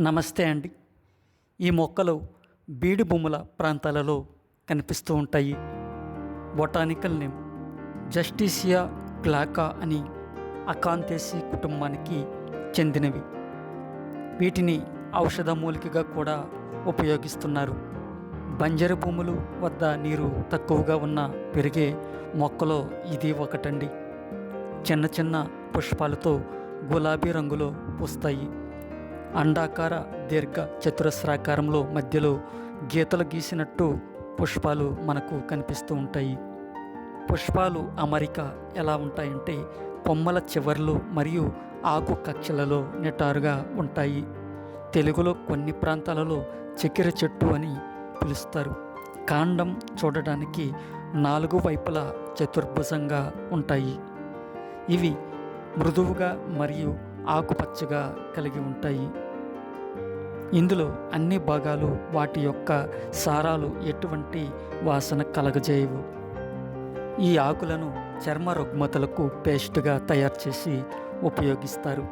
నమస్తే అండి. ఈ మొక్కలు బీడి భూముల ప్రాంతాలలో కనిపిస్తూ ఉంటాయి. బొటానికల్ నేమ్ జస్టిసియా క్లాకా అని అకాంతేసి కుటుంబానికి చెందినవి. వీటిని ఔషధ మూలికగా కూడా ఉపయోగిస్తున్నారు. బంజరు భూములు వద్ద నీరు తక్కువగా ఉన్న పెరిగే మొక్కలో ఇది ఒకటండి. చిన్న చిన్న పుష్పాలతో గులాబీ రంగులో పూస్తాయి. అండాకార దీర్ఘ చతురస్రాకారంలో మధ్యలో గీతలు గీసినట్టు పుష్పాలు మనకు కనిపిస్తూ ఉంటాయి. పుష్పాలు అమరిక ఎలా ఉంటాయంటే కొమ్మల చివర్లు మరియు ఆకు కక్షలలో నిటారుగా ఉంటాయి. తెలుగులో కొన్ని ప్రాంతాలలో చక్కెర చెట్టు అని పిలుస్తారు. కాండం చూడడానికి నాలుగు వైపులా చతుర్భుజంగా ఉంటాయి. ఇవి మృదువుగా మరియు ఆకుపచ్చగా కలిగి ఉంటాయి. ఇందులో అన్ని భాగాలు వాటి యొక్క సారాలు ఎటువంటి వాసన కలగజేయవు. ఈ ఆకులను చర్మ రుగ్మతలకు పేస్ట్గా తయారు చేసి ఉపయోగిస్తారు.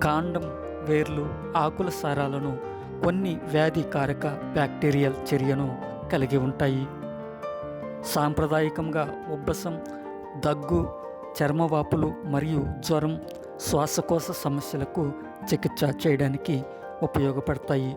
కాండం వేర్లు ఆకుల సారాలను కొన్ని వ్యాధికారక బ్యాక్టీరియల్ చర్యను కలిగి ఉంటాయి. సాంప్రదాయకంగా ఉబ్బసం దగ్గు చర్మవాపులు మరియు జ్వరం శ్వాసకోశ సమస్యలకు చికిత్స చేయడానికి ఉపయోగపడతాయి.